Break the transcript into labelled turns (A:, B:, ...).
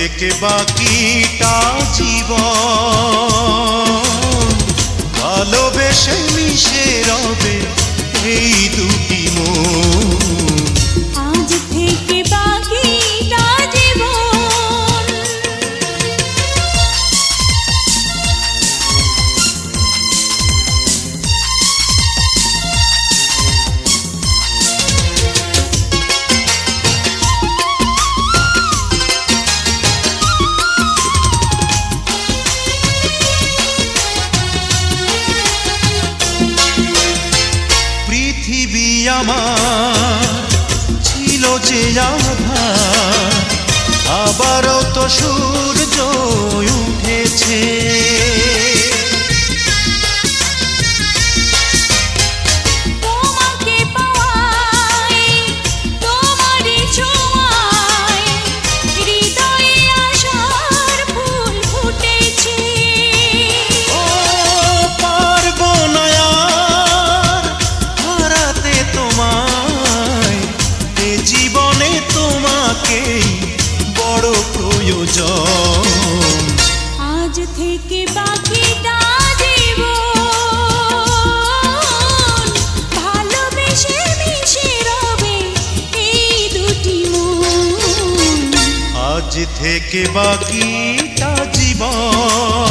A: থেকে বাকিটা জীবন। আমার
B: ছিল যে আধা আবারও তো
A: সুখ থেকে বাকিটা জীবন।